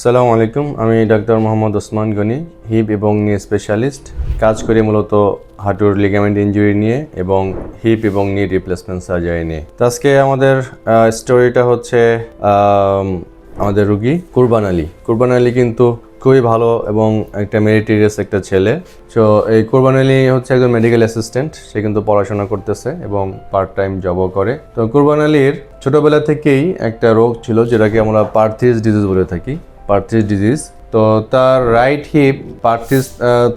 আসসালামু আলাইকুম, আমি ডাক্তার মোহাম্মদ ওসমান গনি, হিপ এবং নি স্পেশালিস্ট। কাজ করি মূলত হাঁটুর লিগামেন্ট ইঞ্জুরি নিয়ে এবং হিপ এবং নি রিপ্লেসমেন্ট সার্জারি নিয়ে। তো আজকে আমাদের স্টোরিটা হচ্ছে আমাদের রুগী কুরবান আলী। কুরবান আলী কিন্তু খুবই ভালো এবং একটা মেরিটেরিয়াস একটা ছেলে। তো এই কুরবান আলী হচ্ছে একজন মেডিকেল অ্যাসিস্ট্যান্ট সে কিন্তু পড়াশোনা করতেছে এবং পার্ট টাইম জবও করে। তো কুরবান আলীর ছোটবেলা থেকেই একটা রোগ ছিল যেটাকে আমরা পার্থিস ডিজিজ বলে থাকি। পার্থিস ডিজিজ তো তার রাইট হিপ পার্থিস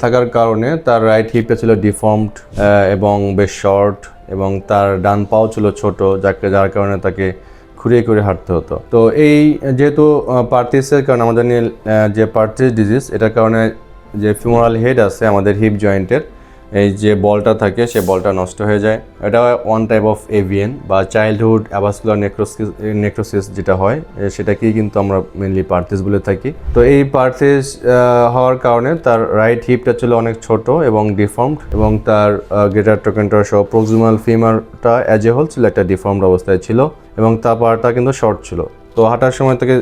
থাকার কারণে তার রাইট হিপটা ছিল ডিফর্মড এবং বেশ শর্ট এবং তার ডান পাও ছিল ছোট, যাকে, যার কারণে তাকে খুঁড়িয়ে করে হাঁটতে হতো। তো এই যেহেতু পার্থিসের কারণে আমাদের নিয়ে যে পার্থিস ডিজিজ এটার কারণে যে ফিমোরাল হেড আছে আমাদের হিপ জয়েন্টের এই যে বলটা থাকে, সে বলটা নষ্ট হয়ে যায়। এটা ওয়ান টাইপ অফ এভিএন বা চাইল্ডহুড অ্যাভাসকুলার নেক্রোসিস নেক্রোসিস যেটা হয় সেটাকেই কিন্তু আমরা মেনলি পার্থিস বলে থাকি। তো এই পার্থিস হওয়ার কারণে তার রাইট হিপটা ছিল অনেক ছোট এবং ডিফর্মড এবং তার গ্রেটার টোকেন্টার সহ প্রক্সিমাল ফিমারটা অ্যাজ এ হোল ছিল একটা ডিফর্মড অবস্থায় ছিল এবং তার পাটা কিন্তু শর্ট ছিল। তো হাঁটার সময় তাকে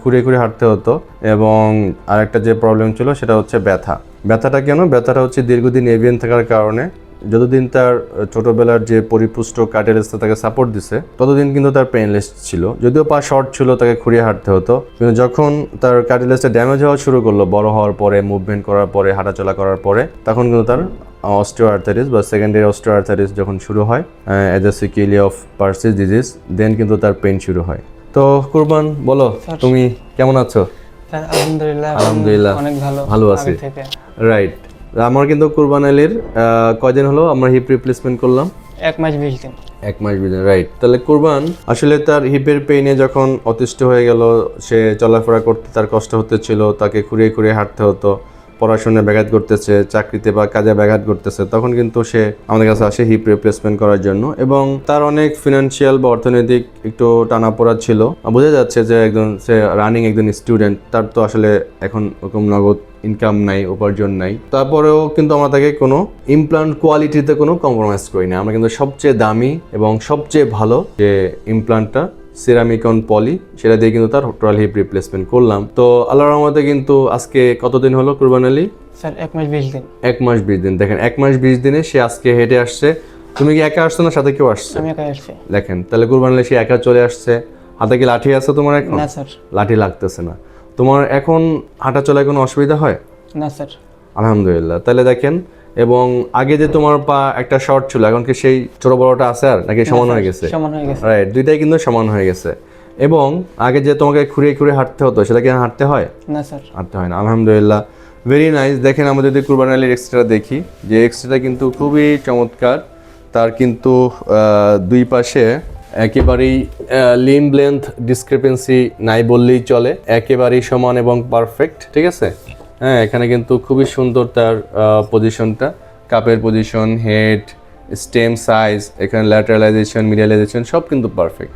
ঘুরে ঘুরে হাঁটতে হতো এবং আরেকটা যে প্রবলেম ছিল সেটা হচ্ছে ব্যথা। ব্যথাটা কেন? ব্যথাটা হচ্ছে দীর্ঘদিন এভিয়ান থাকার কারণে যতদিন তার ছোটবেলার যে পরিপুষ্ট কার্টেলেসটা তাকে সাপোর্ট দিছে ততদিন কিন্তু তার পেনলেস ছিল। যদিও পা শর্ট ছিল তাকে খুঁড়িয়ে হাঁটতে হতো কিন্তু যখন তার কার্টেলেসটা ড্যামেজ হওয়া শুরু করল বড় হওয়ার পরে মুভমেন্ট করার পরে হাঁটাচলা করার পরে তখন কিন্তু তার অস্টিও আর্থারিস বা সেকেন্ডারি অস্টিও আর্থারিস যখন শুরু হয় as a sequelae of Perthes disease then কিন্তু তার পেন শুরু হয়। তো কুরবান বলো তুমি কেমন আছো? আলহামদুলিল্লাহ আলহামদুলিল্লাহ, অনেক ভালো ভালো আছি। রাইট আমার কিন্তু কুরবান আলীর কয়দিন হলো আমরা হিপ রিপ্লেসমেন্ট করলাম? এক মাস বিশ দিন। এক মাস বিশ দিন রাইট তাহলে কুরবান আসলে তার হিপের পেইনে যখন অতিষ্ঠ হয়ে গেল সে চলাফেরা করতে তার কষ্ট হতেছিল তাকে খুঁড়িয়ে খুঁড়িয়ে হাঁটতে হতো। পড়াশোনায় ব্যাঘাত করতেছে চাকরিতে বা কাজে ব্যাঘাত করতেছে তখন কিন্তু সে আমাদের কাছে আসে হিপ রিপ্লেসমেন্ট করার জন্য এবং তার অনেক ফিনান্সিয়াল বা অর্থনৈতিক একটু টানাপোড়া ছিল। বোঝা যাচ্ছে যে একজন, সে রানিং একজন স্টুডেন্ট তার তো আসলে এখন ওরকম নগদ ইনকাম নাই, উপার্জন নাই। তারপরেও কিন্তু আমরা তাকে কোনো ইমপ্লান্ট কোয়ালিটিতে কোনো কম্প্রোমাইজ করি না। আমরা কিন্তু সবচেয়ে দামি এবং সবচেয়ে ভালো যে ইমপ্লান্টটা সিরামিকন পলি সেটা দিয়ে কিন্তু তার টোটাল হিপ রিপ্লেসমেন্ট করলাম। তো আল্লাহর রহমতে কিন্তু আজকে কতদিন হলো কুরবান আলী? স্যার এক মাস বিশ দিন। এক মাস বিশ দিন। দেখেন এক মাস বিশ দিনে সে আজকে হেঁটে আসছে। তুমি কি একা আসছো না সাথে কেউ আসছে? আমি একাই আসছি। দেখেন তাহলে কুরবান আলী সে একা চলে আসছে। হাতে কি লাঠি আছে তোমার এখন? না স্যার লাঠি লাগতেছে না। তোমার এখন হাঁটা চলায় কোনো অসুবিধা হয়? না স্যার আলহামদুলিল্লাহ। তাহলে দেখেন এবং আগে যে তোমার পা একটা শর্ট ছিল এখন কি সেই ছোট বড়টা আছে আর? নাকি সমান হয়ে গেছে? সমান হয়ে গেছে। রাইট দুইটাই কিন্তু সমান হয়ে গেছে। এবং আগে যে তোমাকে খুঁড়িয়ে খুঁড়িয়ে হাঁটতে হতো সেটা কি হাঁটতে হয়? না স্যার। হাঁটতে হয় না আলহামদুলিল্লাহ। ভেরি নাইস দেখেন আমরা যদি কুরবান আলীর এক্সট্রা দেখি যে এক্সট্রাটা কিন্তু খুবই চমৎকার। তার কিন্তু দুই পাশে একেবারেই লিম লেন্থ ডিসক্রিপেন্সি নাই বললেই চলে। একেবারেই সমান এবং পারফেক্ট ঠিক আছে? হ্যাঁ এখানে কিন্তু খুবই সুন্দর তার পজিশনটা কাপের পজিশন হেড স্টেম সাইজ এখানে ল্যাটারালাইজেশন মিডিয়ালাইজেশন সব কিন্তু পারফেক্ট